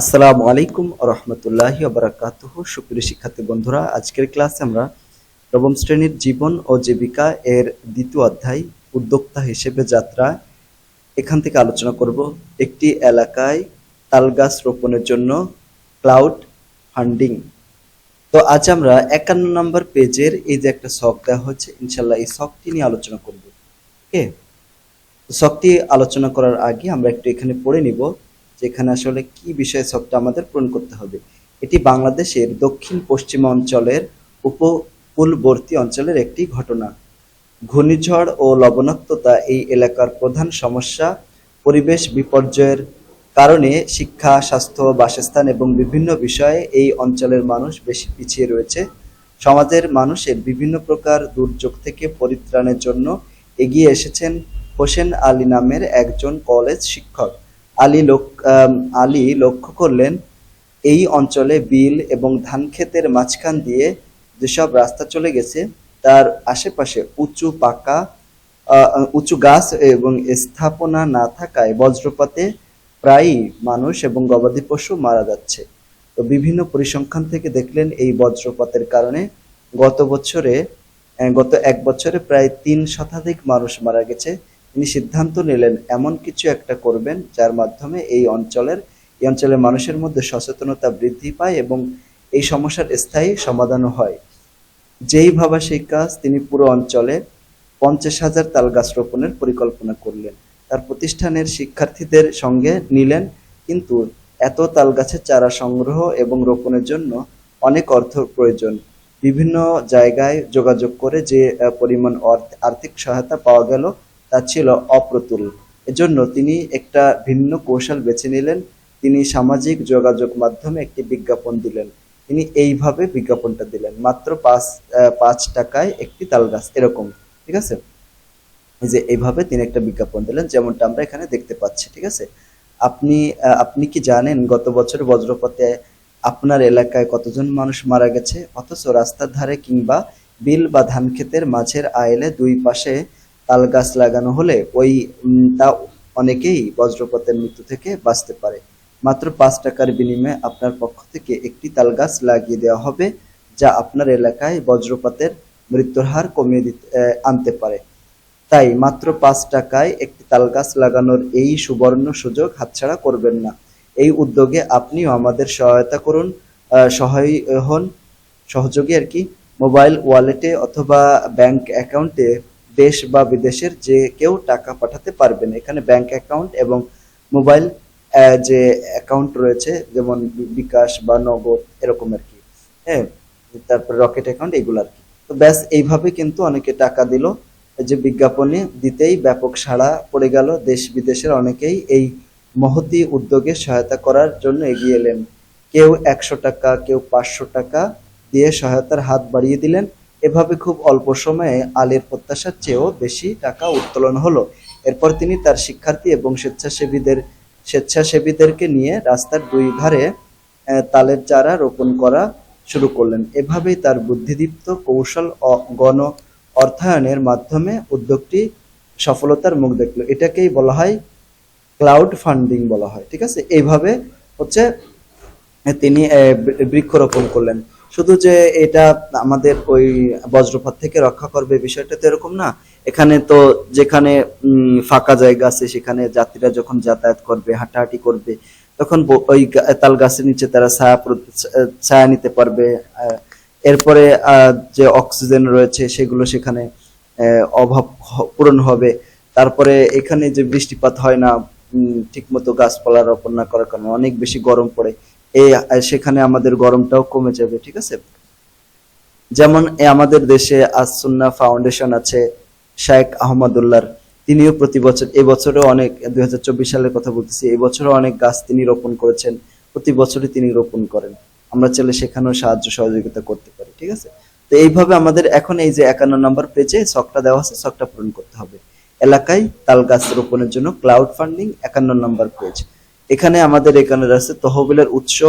আসসালামু আলাইকুম রহমতুল্লাহি আবরাকাতুহ সুপ্রিয় শিক্ষার্থী বন্ধুরা, আজকের ক্লাসে আমরা নবম শ্রেণির জীবন ও জীবিকা এর দ্বিতীয় অধ্যায় উদ্যোক্তা হিসেবে যাত্রা এখান থেকে আলোচনা করব। একটি এলাকায় তালগাছ রোপণের জন্য ক্লাউড ফান্ডিং। তো আজ আমরা একান্ন নম্বর পেজের এই যে একটা শখ দেওয়া হচ্ছে ইনশাল্লাহ এই শখটি নিয়ে আলোচনা করব। ওকে? শখটি আলোচনা করার আগে আমরা একটু এখানে পড়ে নিব। যেখানে আসলে কি বিষয়ে সবটা আমাদের পূরণ করতে হবে। এটি বাংলাদেশের দক্ষিণ পশ্চিম অঞ্চলের উপকূলবর্তী অঞ্চলের একটি ঘটনা। ঘূর্ণিঝড় ও লবণাক্ততা এই এলাকার প্রধান সমস্যা পরিবেশ বিপর্যয়ের কারণে শিক্ষা, স্বাস্থ্য, বাসস্থান এবং বিভিন্ন বিষয়ে এই অঞ্চলের মানুষ বেশি পিছিয়ে রয়েছে। সমাজের মানুষের বিভিন্ন প্রকার দুর্যোগ থেকে পরিত্রাণের জন্য এগিয়ে এসেছেন হোসেন আলী নামের একজন কলেজ শিক্ষক। আলী আলী লক্ষ্য করলেন, এই অঞ্চলে বিল এবং ধান ক্ষেতের মাঝখান দিয়ে যেসব রাস্তা চলে গেছে, তার আশেপাশে উঁচু পাকা উঁচু গাছ এবং স্থাপনা না থাকায় বজ্রপাতে প্রায়ই মানুষ এবং গবাদি পশু মারা যাচ্ছে। তো বিভিন্ন পরিসংখ্যান থেকে দেখলেন এই বজ্রপাতের কারণে গত বছরে গত এক বছরে প্রায় তিন শতাধিক মানুষ মারা গেছে। তিনি সিদ্ধান্ত নিলেন, এমন কিছু একটা করবেন যার মাধ্যমে এই অঞ্চলের এই অঞ্চলের মানুষের মধ্যে সচেতনতা বৃদ্ধি পায় এবং এই সমস্যার স্থায়ী সমাধানও হয়। যেই ভাবা সেই কাজ তিনি পুরো অঞ্চলে পঞ্চাশ হাজার তাল গাছ রোপণের পরিকল্পনা করলেন। তার প্রতিষ্ঠানের শিক্ষার্থীদের সঙ্গে নিলেন, কিন্তু এত তাল গাছের চারা সংগ্রহ এবং রোপণের জন্য অনেক অর্থ প্রয়োজন। বিভিন্ন জায়গায় যোগাযোগ করে যে পরিমাণ আর্থিক সহায়তা পাওয়া গেল তা ছিল অপ্রতুল। এজন্য তিনি একটা ভিন্ন কৌশল বেছে নিলেন। তিনি সামাজিক যোগাযোগ মাধ্যমে একটি বিজ্ঞাপন দিলেন। তিনি এইভাবে বিজ্ঞাপনটা দিলেন। মাত্র পাঁচ পাঁচ টাকায় একটি তাল গাছ এরকম, ঠিক আছে? এই যে এইভাবে তিনি একটা বিজ্ঞাপন দিলেন, যেমনটা আমরা এখানে দেখতে পাচ্ছি, ঠিক আছে? আপনি আপনি কি জানেন গত বছর বজ্রপথে আপনার এলাকায় কতজন মানুষ মারা গেছে? অথচ রাস্তার ধারে কিংবা বিল বা ধান ক্ষেতের মাঝের আয়েলে দুই পাশে তাল গাছ লাগানো হলে ওই তা অনেকেই বজ্রপাতের মৃত্যু থেকে বাঁচতে পারে। মাত্র পাঁচ টাকার বিনিময়ে আপনার পক্ষ থেকে একটি তাল গাছ লাগিয়ে দেওয়া হবে, যা আপনার এলাকায় বজ্রপাতের মৃত্যুর হার কমিয়ে দিতে আনতে পারে। তাই মাত্র পাঁচ টাকায় একটি তাল গাছ লাগানোর এই সুবর্ণ সুযোগ হাতছাড়া করবেন না। এই উদ্যোগে আপনিও আমাদের সহায়তা করুন সহায় হন। সহযোগী আর কি, মোবাইল ওয়ালেটে অথবা ব্যাংক অ্যাকাউন্টে দেশ বা বিদেশের যে কেউ টাকা পাঠাতে পারবেন এখানে ব্যাংক অ্যাকাউন্ট এবং মোবাইল যে অ্যাকাউন্ট রয়েছে, যেমন বিকাশ বা নগদ, এরকম আর কি। হ্যাঁ তারপর রকেট অ্যাকাউন্ট এগুলো আর কি। তো ব্যাস, এইভাবে কিন্তু অনেকে টাকা দিল। যে বিজ্ঞাপনে দিতেই ব্যাপক সাড়া পড়ে গেল। দেশ বিদেশের অনেকেই এই মহতি উদ্যোগে সহায়তা করার জন্য এগিয়ে এলেন। কেউ একশো টাকা, কেউ পাঁচশো টাকা দিয়ে সহায়তার হাত বাড়িয়ে দিলেন। এভাবে খুব অল্প সময়ে আলীর প্রত্যাশার চেয়েও বেশি টাকা উত্তোলন হলো। এরপর তিনি তার শিক্ষার্থী এবং স্বেচ্ছাসেবীদের, স্বেচ্ছাসেবীদেরকে নিয়ে রাস্তার দুই ধারে তালের চারা রোপণ করা শুরু করলেন। এভাবেই তার বুদ্ধিদীপ্ত কৌশল গণ অর্থায়নের মাধ্যমে উদ্যোগটি সফলতার মুখ দেখল। এটাকেই বলা হয় ক্লাউড ফান্ডিং বলা হয়, ঠিক আছে? এইভাবে হচ্ছে তিনি বৃক্ষরোপণ করলেন। শুধু যে এটা আমাদের ওই বজ্রপাত থেকে রক্ষা করবে বিষয়টা তো এরকম না। এখানে তো যেখানে ফাঁকা জায়গা আছে, সেখানে যাত্রীরা যখন যাতায়াত করবে, হাঁটাহাঁটি করবে, তখন ওই তাল গাছের নিচে তারা ছায়া ছায়া নিতে পারবে। এরপরে যে অক্সিজেন রয়েছে, সেগুলো সেখানে অভাব পূরণ হবে। তারপরে এখানে যে বৃষ্টিপাত হয় না ঠিক মতো গাছপালা রোপণ না করার কারণে অনেক বেশি গরম পড়ে। এই সেখানে আমাদের গরমটাও কমে যাবে, ঠিক আছে? যেমন আমাদের দেশে আসুন্না ফাউন্ডেশন আছে শেখ আহমদুল্লাহর। তিনিও প্রতি বছর এবছরও অনেক, দুই সালের কথা বলতেছি এবছরও অনেক গাছ তিনি রোপণ করেছেন, প্রতি বছরই তিনি রোপণ করেন। আমরা চাইলে সেখানেও সাহায্য সহযোগিতা করতে পারি, ঠিক আছে? তো এইভাবে আমাদের এখন এই যে একান্ন নম্বর পেজে শখটা দেওয়া আছে শখটা পূরণ করতে হবে। এলাকায় তাল গাছ রোপণের জন্য ক্লাউড ফান্ডিং একান্ন নম্বর পেজ এখানে আমাদের এখানে রয়েছে তহবিলের উৎস,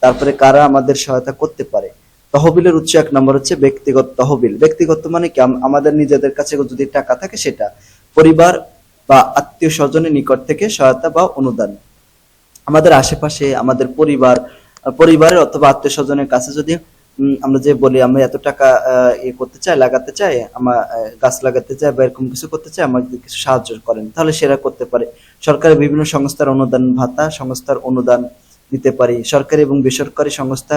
তারপরে কারা আমাদের সহায়তা করতে পারে। তহবিলের উৎস এক নম্বর হচ্ছে ব্যক্তিগত তহবিল। ব্যক্তিগত মানে কি? আম- আমাদের নিজেদের কাছে যদি টাকা থাকে সেটা। পরিবার বা আত্মীয় স্বজনের নিকট থেকে সহায়তা বা অনুদান। আমাদের আশেপাশে, আমাদের পরিবার, পরিবারের অথবা আত্মীয় স্বজনের কাছে যদি আমরা যে বলি আমি এত টাকা ইয়ে করতে চাই, লাগাতে চাই, আমার গাছ লাগাতে চাই বা এরকম কিছু করতে চাই আমাকে কিছু সাহায্য করেন, তাহলে সেরা করতে পারে। সরকারি বিভিন্ন সংস্থার অনুদান ভাতা, সংস্থার অনুদান দিতে পারি। সরকারি এবং বেসরকারি সংস্থা,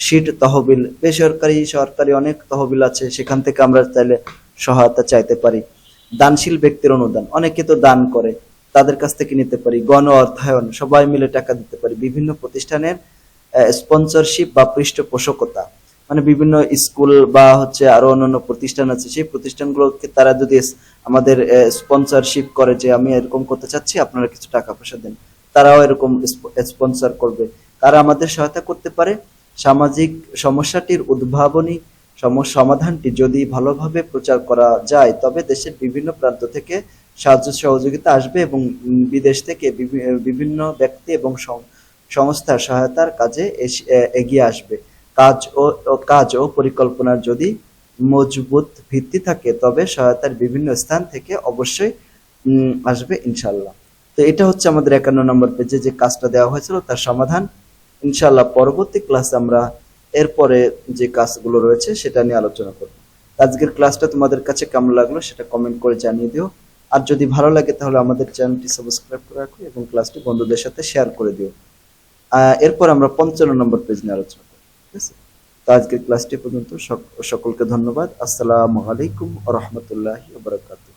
সিট, তহবিল, বেসরকারি, সরকারি অনেক তহবিল আছে, সেখান থেকে আমরা চাইলে সহায়তা চাইতে পারি। দানশীল ব্যক্তির অনুদান, অনেকে তো দান করে, তাদের কাছ থেকে নিতে পারি। গণ অর্থায়ন, সবাই মিলে টাকা দিতে পারি। বিভিন্ন প্রতিষ্ঠানের স্পন্সরশিপ বা পৃষ্ঠপোষকতা। মানে বিভিন্ন স্কুল বা হচ্ছে আরও অন্যান্য প্রতিষ্ঠান আছে, সেই প্রতিষ্ঠানগুলোকে তারা যদি আমাদের স্পন্সরশিপ করে যে আমি এরকম করতে চাচ্ছি, আপনারা কিছু টাকা পয়সা দেন। তারাও এরকম স্পন্সর করবে। তারা আমাদের সহায়তা করতে পারে। সামাজিক সমস্যাটির উদ্ভাবনী সমাধানটি যদি ভালোভাবে প্রচার করা যায়, তবে দেশের বিভিন্ন প্রান্ত থেকে সাহায্য সহযোগিতা আসবে এবং বিদেশ থেকে বিভি- বিভিন্ন ব্যক্তি এবং সংস্থার সহায়তার কাজে এগিয়ে আসবে। কাজ ও কাজ ও পরিকল্পনার যদি মজবুত ভিত্তি থাকে, তবে সহায়তার বিভিন্ন স্থান থেকে অবশ্যই আসবে ইনশাল্লাহ তো এটা হচ্ছে আমাদের একান্ন নম্বর পেজে যে কাজটা দেওয়া হয়েছিল, তার সমাধান। ইনশাল্লাহ পরবর্তী ক্লাসে আমরা এরপরে যে কাজগুলো রয়েছে, সেটা নিয়ে আলোচনা করব। আজকের ক্লাসটা তোমাদের কাছে কেমন লাগল, সেটা কমেন্ট করে জানিয়ে দিও। আর যদি ভালো লাগে, তাহলে আমাদের চ্যানেলটি সাবস্ক্রাইব করে রাখো এবং ক্লাসটি বন্ধুদের সাথে শেয়ার করে দিও। এরপর আমরা পঞ্চান্ন নম্বর পেজ নিয়ে আলোচনা করব, ঠিক আছে? তো আজকের ক্লাসটি পর্যন্ত সক- সকলকে ধন্যবাদ। আসসালামু আলাইকুম রহমতুল্লাহ বারাকাতুহু।